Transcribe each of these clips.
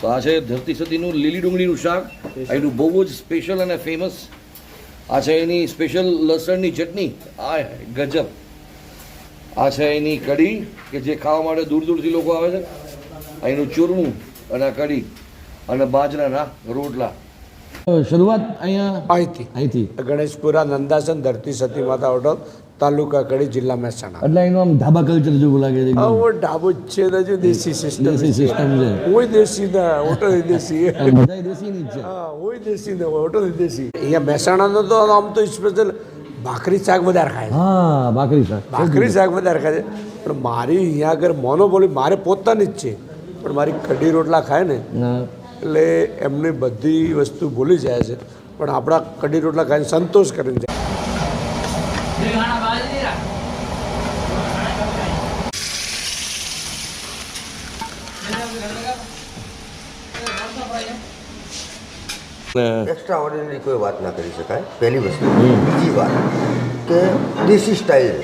તો આ છે ધરતી સતીનું લીલી ડુંગળીનું શાક. એનું બહુ જ સ્પેશિયલ અને ફેમસ. આ છે એની સ્પેશિયલ લસણની ચટણી. આ ગજબ. આ છે એની કઢી કે જે ખાવા માટે દૂર દૂરથી લોકો આવે છે. અહીંનું એનું ચૂરમું અને આ કઢી અને બાજરાના રોટલા. શરૂઆત અહીંયા અહીંથી. અહીંથી. ગણેશપુરા નંદાસન ધરતી સતી માતા હોટલ. તાલુકા કડી જિલ્લા મહેસાણા. એટલે એનું આમ ધાબા કલ્ચર જેવું લાગે છે. આવો ઢાબો જ છે ને જો દેશી સિસ્ટમ દેશી સિસ્ટમ છે. હોય દેશી ના હોટલ દેશી. બધા દેશીની જ છે. હા હોય દેશી ને હોટલ દેશી. અહીંયા મહેસાણાનો તો આમ તો સ્પેશિયલ ભાખરી શાક વધારે ખાય હા ભાખરી શાક. ભાખરી શાક વધારે ખાય છે. પણ મારી અહીંયા આગળ મોનોપોલી મારે પોતાની જ છે. પણ મારી કઢી રોટલા ખાય ને એટલે એમની બધી વસ્તુ ભૂલી જાય છે. પણ આપણા કઢી રોટલા ખાઈને સંતોષ કરીને જાય. એક્સ્ટ્રા ઓર્ડિનરી કોઈ વાત ના કરી શકાય. પહેલી વસ્તુ. બીજી વાત કે દેશી સ્ટાઇલ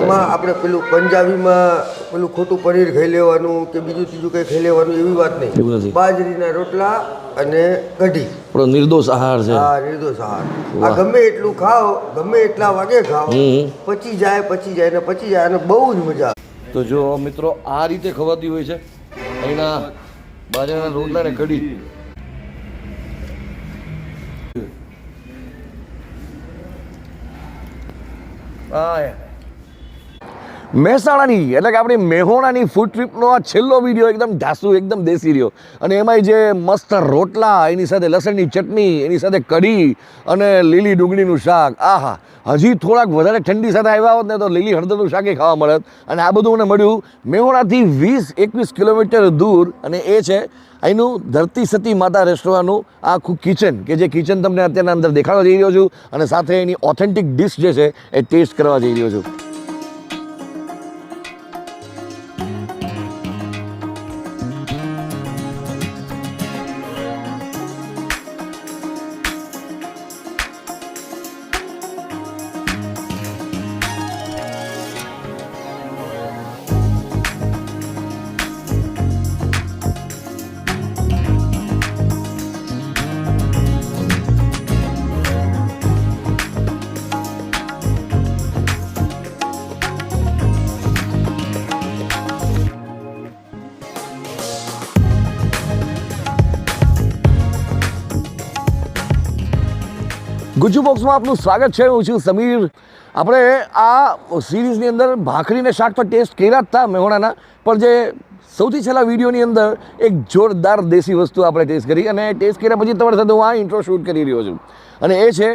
આમાં આપણે પેલું પંજાબીમાં પેલું ખોટું પનીર ખાઈ લેવાનું કે બીજું ત્રીજું કંઈ ખાઈ લેવાનું એવી વાત નહીં. બાજરીના રોટલા અને કઢી. આપણો નિર્દોષ આહાર છે. હા નિર્દોષ આહાર. આ ગમે એટલું ખાઓ ગમે એટલા વાગે ખાઓ પચી જાય પચી જાય ને પચી જાય અને બહુ જ મજા તો જો મિત્રો આ રીતે ખવાતી હોય છે. અહીંના બાજરાના રોટલા ને કઢી. મહેસાણાની, એટલે કે આપણી મેહોણાની ફૂડ ટ્રીપનો આ છેલ્લો વીડિયો એકદમ ઢાસુ, એકદમ દેશી રહ્યો. અને એમાંય જે મસ્ત રોટલા, એની સાથે લસણની ચટણી, એની સાથે કઢી અને લીલી ડુંગળીનું શાક. આહા, હજી થોડાક વધારે ઠંડી સાથે આવ્યા હોત ને તો લીલી હળદરનું શાકે ખાવા મળત. અને આ બધું મને મળ્યું. મેહોણાથી વીસ એકવીસ કિલોમીટર દૂર અને એ છે અહીંનું ધરતી સતી માતા રેસ્ટોરન્ટનું આ આખું કિચન કે જે કિચન તમને અત્યારના અંદર દેખાડવા જઈ રહ્યો છું અને સાથે એની ઓથેન્ટિક ડિશ જે છે એ ટેસ્ટ કરવા જઈ રહ્યો છું. ગુજુ બોક્સમાં આપનું સ્વાગત છે. હું છું સમીર. આપણે આ સિરીઝની અંદર ભાખરીને શાક તો ટેસ્ટ કર્યા જ હતા મેહોણાના, પણ જે સૌથી છેલ્લા વિડીયોની અંદર એક જોરદાર દેશી વસ્તુ આપણે ટેસ્ટ કરી અને ટેસ્ટ કર્યા પછી તમારી સાથે હું આ ઇન્ટ્રો શૂટ કરી રહ્યો છું. અને એ છે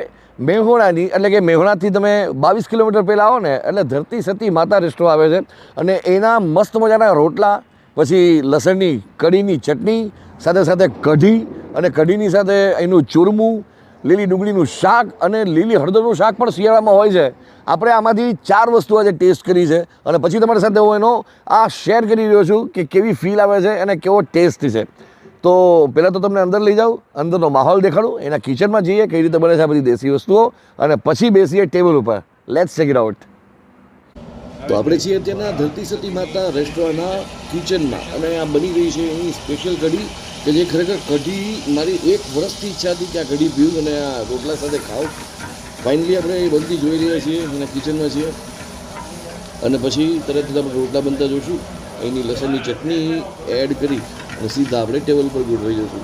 મેહોણાની, એટલે કે મેહોણાથી તમે બાવીસ કિલોમીટર પહેલાં આવો ને, એટલે ધરતી સતી માતા રેસ્ટો આવે છે. અને એના મસ્ત મજાના રોટલા, પછી લસણની કઢીની ચટણી, સાથે સાથે કઢી અને કઢીની સાથે એનું ચૂરમું લીલી ડુંગળીનું શાક અને લીલી હળદરનું શાક પણ શિયાળામાં હોય છે. આપણે આમાંથી ચાર વસ્તુ આજે ટેસ્ટ કરી છે અને પછી તમારી સાથે હું એનો આ શેર કરી રહ્યો છું કે કેવી ફીલ આવે છે અને કેવો ટેસ્ટ છે. તો પહેલાં તો તમને અંદર લઈ જાઉં, અંદરનો માહોલ દેખાડું, એના કિચનમાં જઈએ કઈ રીતે બને છે આ બધી દેશી વસ્તુઓ અને પછી બેસીએ ટેબલ ઉપર. લેટ્સ ચેક ઇટ આઉટ તો આપણે છીએ અત્યારના ધરતી સતી માતા રેસ્ટોરન્ટના કિચનમાં અને આ બની રહી છે એની સ્પેશિયલ કઢી. કે જે ખરેખર કઢી મારી એક વર્ષથી ઈચ્છા હતી કે આ કઢી પીવું અને આ રોટલા સાથે ખાઉં ફાઇનલી આપણે એ બનતી જોઈ રહ્યા છીએ અને કિચનમાં છીએ. અને પછી તરત જ આપણે રોટલા બનતા જોઈશું. એની લસણની ચટણી એડ કરી અને સીધા આપણે ટેબલ પર ગોઠવાઈ જઈશું.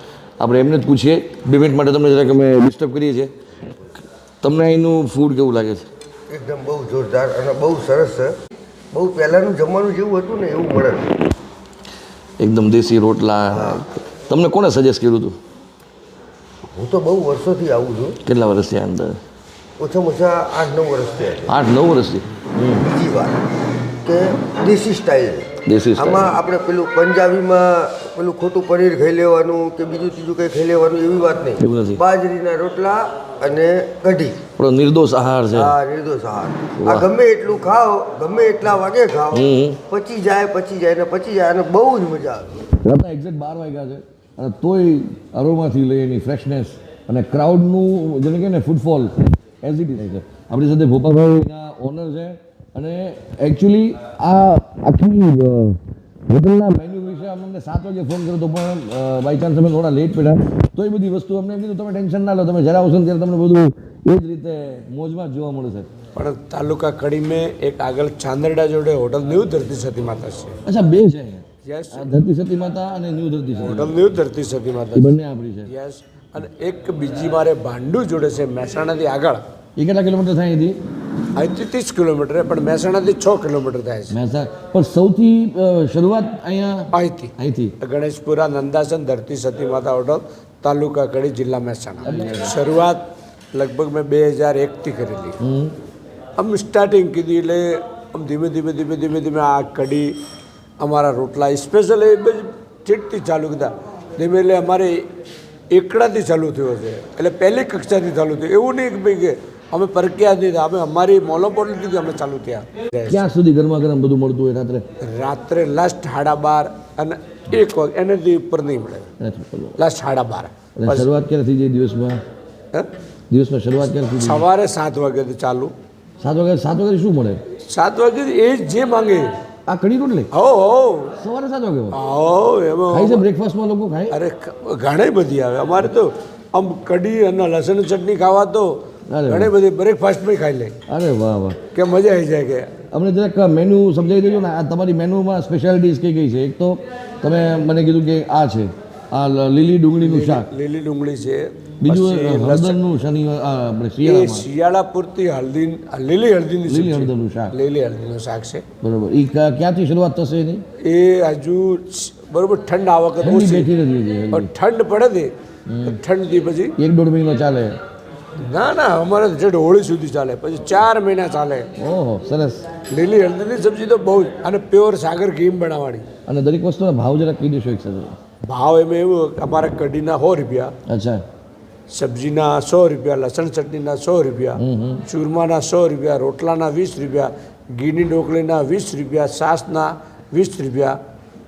આપણે એમને જ પૂછીએ. બે મિનિટ માટે તમને જરાક અમે ડિસ્ટર્બ કરીએ છીએ. તમને અહીંનું ફૂડ કેવું લાગે છે? એકદમ બહુ જોરદાર અને બહુ સરસ છે. બહુ પહેલાંનું જમવાનું જેવું હતું ને એવું મળે. એકદમ દેશી રોટલા. તમને કોણે સજેસ્ટ કર્યું હતું? હું તો બહુ વર્ષોથી આવું છું. કેટલા વર્ષથી અંદર? ઓછામાં ઓછા આઠ નવ વર્ષ થયા આઠ નવ વર્ષથી? બીજી વાત કે દેશી સ્ટાઇલ દેશી આમાં આપણે પેલું પંજાબીમાં પેલું ખોટું પનીર ખાઈ લેવાનું કે બીજું ત્રીજું કંઈ ખાઈ લેવાનું એવી વાત. નહીં. બાજરીના રોટલા અને કઢી. નિર્દોષ આહાર છે. હા નિર્દોષ આહાર. આ ગમે એટલું ખાઓ ગમે એટલા વાગે ખાઓ પચી જાય પચી જાય ને પચી જાય અને બહુ જ મજા આવે. રાતના એક્ઝેક્ટ બાર વાગ્યા છે અને તોય અરોમાથી લઈ એની ફ્રેશનેસ અને ક્રાઉડનું જેને કહે ને ફૂટફોલ એઝ ઇટ ઇઝ છે આપણી સાથે ભોપાભાઈના ઓનર છે. અને એકચ્યુઅલી આ આખી હોટલના મેન્યુ વિશે અમને સાત વાગે ફોન કર્યો તો પણ બાય ચાન્સ અમે થોડા લેટ પડ્યા. તો એ બધી વસ્તુ અમને એમ કીધું તમે ટેન્શન ના લો તમે જ્યારે આવશો ત્યારે તમને બધું એ જ રીતે મોજમાં જોવા મળશે પણ તાલુકા કડી મેં એક આગળ ચાંદરડા જોડે હોટલ ન્યૂ ધરતી સતી માતા છે. અચ્છા બે છે યસ ધરતી સતી માતા અને ન્યૂ ધરતી સતી હોટલ ન્યૂ ધરતી સતી માતા બંને આપણી છે. યસ અને એક બીજી મારે ભાંડુ જોડે છે મહેસાણાથી આગળ. એ કેટલા કિલોમીટર થાય અહીંથી? અહીંથી ત્રીસ કિલોમીટર પણ મહેસાણાથી છ કિલોમીટર થાય છે. મહેસાણા. પણ સૌથી શરૂઆત અહીંયા અહીંથી. અહીંથી. ગણેશપુરા નંદાસન ધરતી સતી માતા હોટલ તાલુકા કડી જિલ્લા મહેસાણા. શરૂઆત લગભગ મેં બે હજાર એકથી કરેલી. આમ સ્ટાર્ટિંગ કીધી એટલે આમ ધીમે ધીમે ધીમે ધીમે ધીમે આ કઢી અમારા રોટલા સ્પેશિયલ એ બધી ચીટથી ચાલુ કીધા. ધીમે એટલે અમારે એકડાથી ચાલુ થયો છે. એટલે પહેલી કક્ષાથી ચાલુ થયું. એવું નહીં કે ભાઈ કે અમે પરક્યા જ નહીં. અમે અમારી મોનોપોલિટીથી અમે ચાલુ થયા. ક્યાં સુધી ગરમા ગરમ બધું મળતું હોય રાત્રે? રાત્રે લાસ્ટ સાડા બાર અને એક વાગ એનાથી ઉપર નહીં મળે. લાસ્ટ સાડા બાર. શરૂઆત ક્યારે થઈ જાય દિવસમાં? દિવસમાં શરૂઆત ક્યારે સવારે સાત વાગ્યાથી ચાલુ. સાત વાગે સાત વાગે શું મળે? સાત વાગે એ જે માંગે. આ કઢી રોટલી? હો હો. સવારે સાત વાગે હો ખાય એમાં છે બ્રેકફાસ્ટમાં લોકો ખાય? અરે ઘણી બધી આવે. અમારે તો આમ કઢી અને લસણ ચટણી ખાવા તો. ઘણી બધી બ્રેકફાસ્ટમાં ખાઈ લે. અરે વાહ વાહ. કે મજા આવી જાય કે. અમને જરાક મેનુ સમજાવી દેજો ને આ તમારી મેનુમાં સ્પેશિયાલિટીઝ કઈ કઈ છે? એક તો તમે મને કીધું કે આ છે આ લીલી ડુંગળીનું શાક. લીલી ડુંગળી છે. બીજું હળદરનું શનિવાર આપણે એ શિયાળા પૂરતી હલ્દી લીલી હળદીની લીલી. હળદરનું શાક. લીલી હળદીનું શાક છે. બરોબર. એ ક્યાંથી શરૂઆત થશે એની? એ હજુ બરોબર ઠંડ આ વખત ઓછી. ઠંડ પડે ને ઠંડથી પછી એક દોઢ મહિનો ચાલે. ના ના અમારે જેઠ હોળી સુધી ચાલે પછી ચાર મહિના ચાલે. ઓહો સરસ. લીલી હળદરની સબ્જી તો બહુ જ અને પ્યોર સાગર ઘીમ બનાવવાની. અને દરેક વસ્તુના ભાવ જરા કહી દેશો એક સાથે? ભાવ એમાં એવું અમારે કઢીના સો રૂપિયા અચ્છા. સબ્જીના સો રૂપિયા લસણ ચટણીના સો રૂપિયા ચૂરમાના સો રૂપિયા રોટલાના વીસ રૂપિયા ઘીની ઢોકળીના વીસ રૂપિયા સાસના વીસ રૂપિયા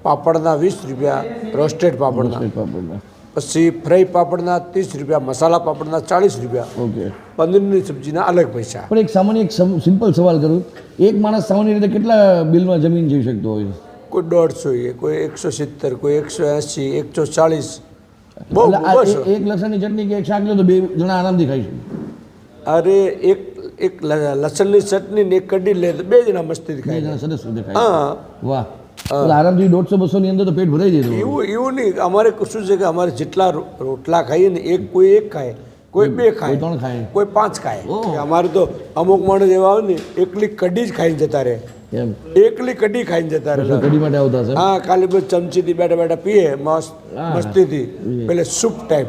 પાપડના વીસ રૂપિયા રોસ્ટેડ પાપડના. પાપડના. પછી ફ્રાય પાપડના ત્રીસ રૂપિયા મસાલા પાપડના ચાળીસ રૂપિયા. ઓકે. પનીરની સબ્જીના અલગ પૈસા. પણ એક સામાન્ય એક સિમ્પલ સવાલ કરું. એક માણસ સામાન્ય રીતે કેટલા બિલમાં જમીન જઈ શકતો હોય કોઈ દોઢસો એ કોઈ એકસો સિત્તેર કોઈ એકસો એંસી એકસો ચાલીસ બહુ એક લસણની ચટણી કે એક શાક લો તો બે જણા આરામથી ખાઈ શકે. અરે એક એક લસણની ચટણી ને એક કઢી લે તો બે જણા મસ્તી ખાઈ જણા સરસ રીતે ખાય હા. વાહ. આરામથી દોઢસો બસો ની અંદર તો પેટ ભરાઈ જાય એવું એવું નહીં. અમારે શું છે કે અમારે જેટલા રોટલા ખાઈએ ને એક કોઈ એક ખાય. કોઈ બે ખાય. ત્રણ ખાય. કોઈ પાંચ ખાય. અમારે તો અમુક માણસ એવા આવે ને એકલી કઢી જ ખાઈને જતા રહે. એમ. એકલી કઢી ખાઈને જતા રહે. કઢી માટે આવતા છે હા ખાલી બસ ચમચીથી બેઠા બેઠા પીએ મસ્ત. મસ્તીથી. પેલે સૂપ ટાઈપ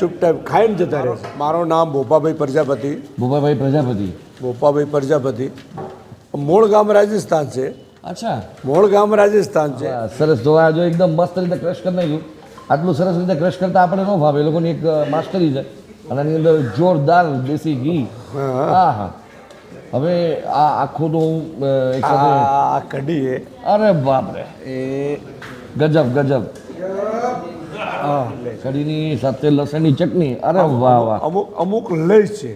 સૂપ ટાઈપ ખાઈને જતા રહે. મારું નામ ભોપાભાઈ પ્રજાપતિ. ભોપાભાઈ પ્રજાપતિ. ભોપાભાઈ પ્રજાપતિ. મૂળ ગામ રાજસ્થાન છે. અચ્છા. મોળ ગામ રાજસ્થાન છે. સરસ. જોવા જો એકદમ મસ્ત રીતે ક્રશ કરી નાખ્યું. આટલું સરસ રીતે ક્રશ કરતા આપણે ન ભાવે. એ લોકોની એક માસ્ટરી છે. અને એની અંદર જોરદાર દેશી ઘી. હા. હા હવે આ આખું તો હું એક સાથે કઢી અરે બાપ રે એ ગજબ ગજબ. કઢીની સાથે લસણની ચટણી. અરે વાહ વાહ. અમુક અમુક લઈ છે.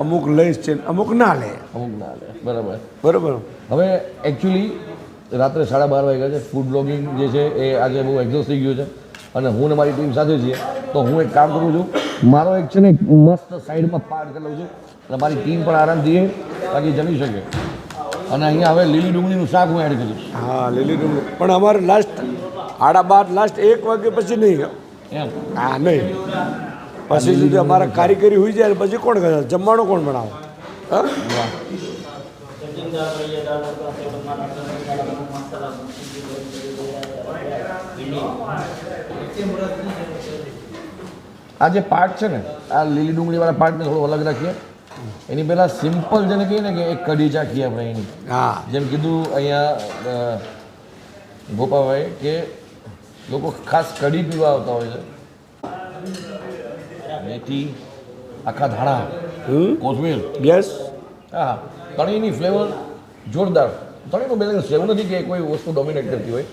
અમુક લઈશ છે અમુક ના લે. અમુક ના લે. બરાબર. બરાબર. હવે એકચ્યુઅલી રાત્રે સાડા બાર વાગ્યા છે. ફૂડ બ્લોગિંગ જે છે એ આજે બહુ એક્ઝોસ્ટ થઈ ગયું છે. અને હું ને મારી ટીમ સાથે છીએ. તો હું એક કામ કરું છું. મારો એક છે ને મસ્ત સાઈડમાં પાર્ક કરી લઉં છું. અને મારી ટીમ પણ આરામથી બાકી જમી શકે. અને અહીંયા હવે લીલી ડુંગળીનું શાક હું એડ કરીશ હા લીલી ડુંગળી. પણ અમારે લાસ્ટ આડા બાર લાસ્ટ એક વાગે પછી નહીં. એમ. હા નહીં. પછી સુધી અમારા કારીગરી હોઈ જાય પછી કોણ કરે? જમવાનું કોણ બનાવે? આ જે પાર્ટ છે ને આ લીલી ડુંગળીવાળા પાર્ટને થોડો અલગ રાખીએ. એની પહેલાં સિમ્પલ જેને કહીએ ને કે એક કઢી ચાખીએ આપણે એની. હા. જેમ કીધું અહીંયા ગોપાભાઈ કે લોકો ખાસ કઢી પીવા આવતા હોય છે. મેથી આખા ધાણા કોથમીર. યસ હા તણીની ફ્લેવર જોરદાર. કઢીનું બેલેન્સ છે. એવું નથી કે કોઈ વસ્તુ ડોમિનેટ કરતી હોય.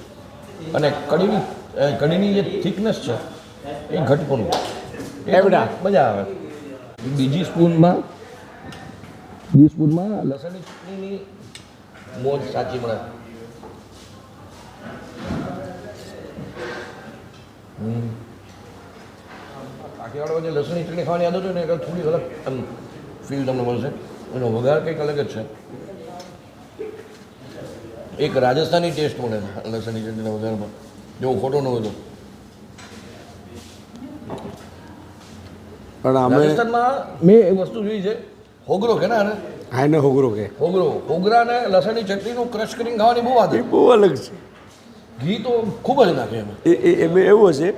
અને કઢીની કઢીની જે થિકનેસ છે એ ઘટપણું એવડા. મજા આવે. બીજી સ્પૂનમાં બીજી સ્પૂનમાં લસણની ચટણીની મોજ સાચી મળે. કાઠિયાવાડમાં જે લસણની ચટણી ખાવાની આદત હોય ને એ થોડી અલગ ફીલ તમને મળશે. એનો વઘાર કંઈક અલગ જ છે. એક રાજસ્થાની ટેસ્ટ મળે છે લસણની ચટણીના વઘારમાં. જો હું ખોટો ન હતો પણ અમે રાજસ્થાનમાં મેં એ વસ્તુ જોઈ છે. હોગરો કે ને આને? હાઈને હોગરો કે હોગરો. હોગરા ને લસણની ચટણીનું ક્રશ કરીને ખાવાની બહુ આદત. બહુ અલગ છે. ઘી તો ખૂબ જ નાખે એમાં. એ એ એમાં એવું હશે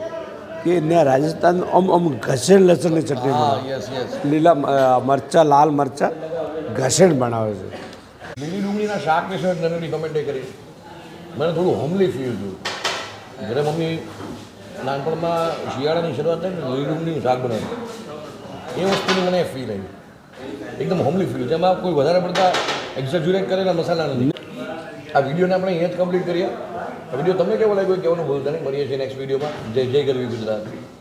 કે ત્યાં રાજસ્થાન આમ આમ ઘસેણ લસણની ચટણી બનાવે. યસ યસ લીલા મરચાં લાલ મરચા ઘસેણ બનાવે છે. લીલી ડુંગળીના શાક વિશે નાની કમેન્ટ કરી. મને થોડું હોમલી ફીલ થયું. ઘરે મમ્મી નાનપણમાં શિયાળાની શરૂઆત થાય ને લીલી ડુંગળીનું શાક બનાવ્યું. એ વસ્તુની મને ફીલ આવી. એકદમ હોમલી ફીલ જેમાં કોઈ વધારે પડતા એક્ઝેજ્યુરેટ કરેલા મસાલા નથી. આ વિડીયોને આપણે અહીંયા જ કમ્પ્લીટ કરીએ. વીડિયો તમને કેવો લાગ્યો એ કહેવાનું ભૂલતા નહીં. મળીએ છીએ નેક્સ્ટ વિડીયોમાં. જય જય ગરવી ગુજરાત.